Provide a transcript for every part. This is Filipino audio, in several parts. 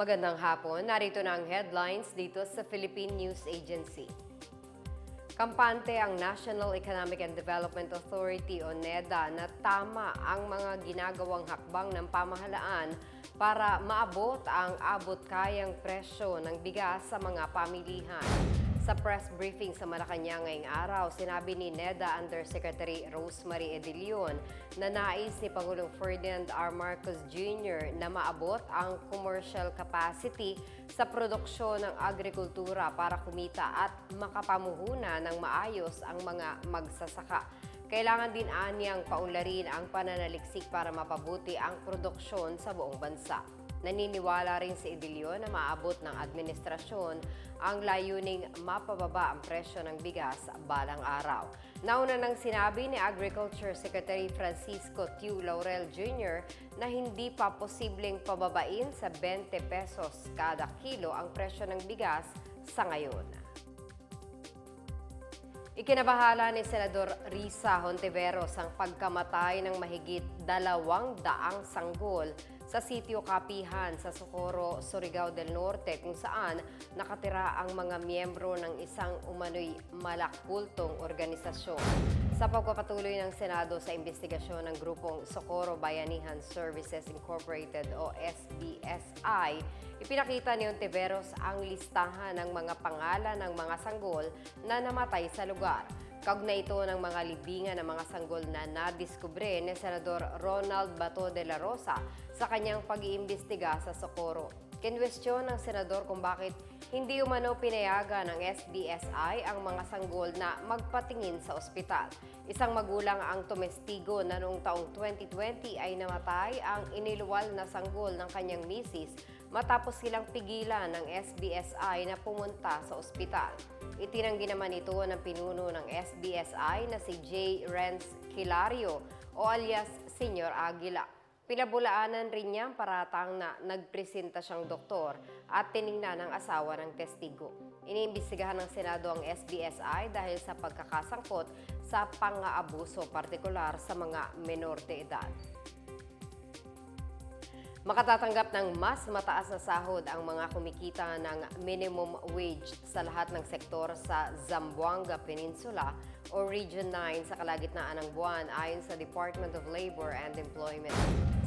Magandang hapon. Narito na ang headlines dito sa Philippine News Agency. Kampante ang National Economic and Development Authority o NEDA na tama ang mga ginagawang hakbang ng pamahalaan para maabot ang abot kayang presyo ng bigas sa mga pamilihan. Sa press briefing sa Malacanang ngayong araw, sinabi ni NEDA Undersecretary Rosemary Edilion na nais ni Pangulong Ferdinand R. Marcos Jr. na maabot ang commercial capacity sa produksyon ng agrikultura para kumita at makapamuhunan ng maayos ang mga magsasaka. Kailangan din aniyang paunlarin ang pananaliksik para mapabuti ang produksyon sa buong bansa. Naniniwala rin si Edilio na maabot ng administrasyon ang layuning mapababa ang presyo ng bigas balang araw. Nauna nang sinabi ni Agriculture Secretary Francisco Tiu Laurel Jr. na hindi pa posibleng pababain sa 20 pesos kada kilo ang presyo ng bigas sa ngayon. Ikinabahala ni Senador Risa Hontiveros ang pagkamatay ng mahigit dalawang daang sanggol sa sitio Kapihan sa Socorro, Surigao del Norte kung saan nakatira ang mga miyembro ng isang umano'y malakbultong organisasyon. Sa pagpapatuloy ng Senado sa investigasyon ng grupong Socorro Bayanihan Services Incorporated o SBSI, ipinakita ni Ontiveros ang listahan ng mga pangalan ng mga sanggol na namatay sa lugar. Kaugnay ito ng mga libingan ng mga sanggol na nadiskubre ni Senador Ronald Bato de la Rosa sa kanyang pag-iimbestiga sa Socorro. Kinwestiyon ng senador kung bakit hindi umano pinayagan ng SBSI ang mga sanggol na magpatingin sa ospital. Isang magulang ang tumestigo na noong taong 2020 ay namatay ang iniluwal na sanggol ng kanyang misis matapos silang pigilan ng SBSI na pumunta sa ospital. Itinanggi naman ito ng pinuno ng SBSI na si J. Renz Kilario o alias Senior Aguila. Pinabulaanan rin niya ang paratang na nagpresenta siyang doktor at tiningnan ng asawa ng testigo. Iniimbestigahan ng Senado ang SBSI dahil sa pagkakasangkot sa pang-aabuso partikular sa mga menor de edad. Makatatanggap ng mas mataas na sahod ang mga kumikita ng minimum wage sa lahat ng sektor sa Zamboanga Peninsula o Region 9 sa kalagitnaan ng buwan ayon sa Department of Labor and Employment.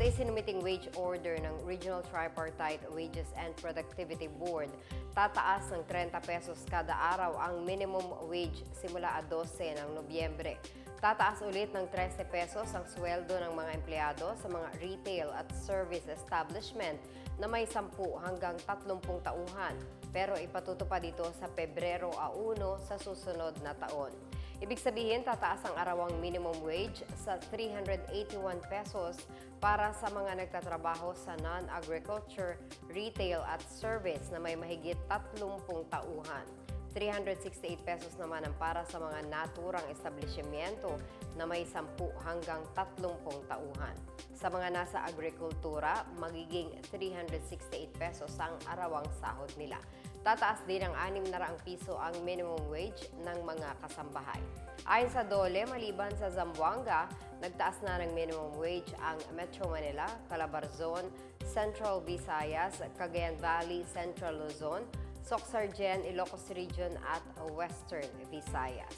Sa isinumiting wage order ng Regional Tripartite Wages and Productivity Board, tataas ng 30 pesos kada araw ang minimum wage simula a 12 ng Nobyembre. Tataas ulit ng 13 pesos ang sweldo ng mga empleyado sa mga retail at service establishment na may 10 hanggang 30 tauhan. Pero ipatutupad dito sa Pebrero a 1 sa susunod na taon. Ibig sabihin, tataas ang arawang minimum wage sa 381 pesos para sa mga nagtatrabaho sa non-agriculture, retail at service na may mahigit 30 tauhan. 368 pesos naman ang para sa mga naturang establishmento na may 10 hanggang 30 tauhan. Sa mga nasa agrikultura, magiging 368 pesos ang arawang sahod nila. Tataas din ng 600 piso ang minimum wage ng mga kasambahay. Ayon sa DOLE, maliban sa Zamboanga, nagtaas na ng minimum wage ang Metro Manila, Calabarzon, Central Visayas, Cagayan Valley, Central Luzon, Soxargen, Ilocos Region at Western Visayas.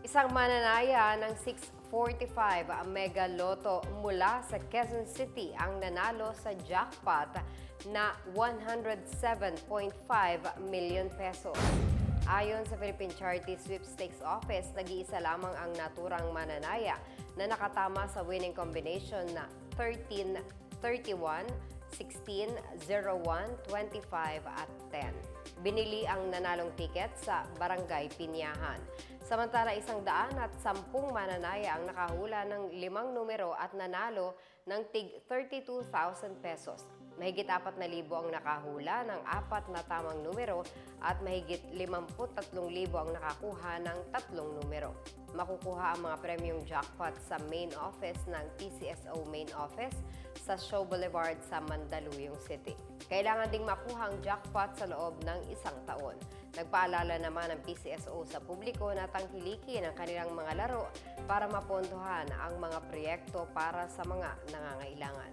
Isang mananaya ng 645 Mega Lotto mula sa Quezon City ang nanalo sa jackpot na 107.5 million pesos. Ayon sa Philippine Charity Sweepstakes Office, nag-iisa lamang ang naturang mananaya na nakatama sa winning combination na 13, 31, 16, 01, 25 at 10. Binili ang nanalong tiket sa Barangay Pinyahan. Samantala, isang daan at sampung mananaya ang nakahula ng limang numero at nanalo ng tig 32,000 pesos. Mahigit 4,000 ang nakahula ng apat na tamang numero at mahigit 53,000 ang nakakuha ng tatlong numero. Makukuha ang mga premium jackpot sa main office ng PCSO main office sa Show Boulevard sa Mandaluyong City. Kailangan ding makuha ang jackpot sa loob ng isang taon. Nagpaalala naman ng PCSO sa publiko na tangkilikin ang kanilang mga laro para mapondohan ang mga proyekto para sa mga nangangailangan.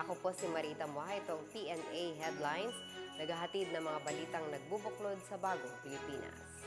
Ako po si Marita Moha, itong PNA Headlines, naghahatid ng mga balitang nagbubuklod sa bagong Pilipinas.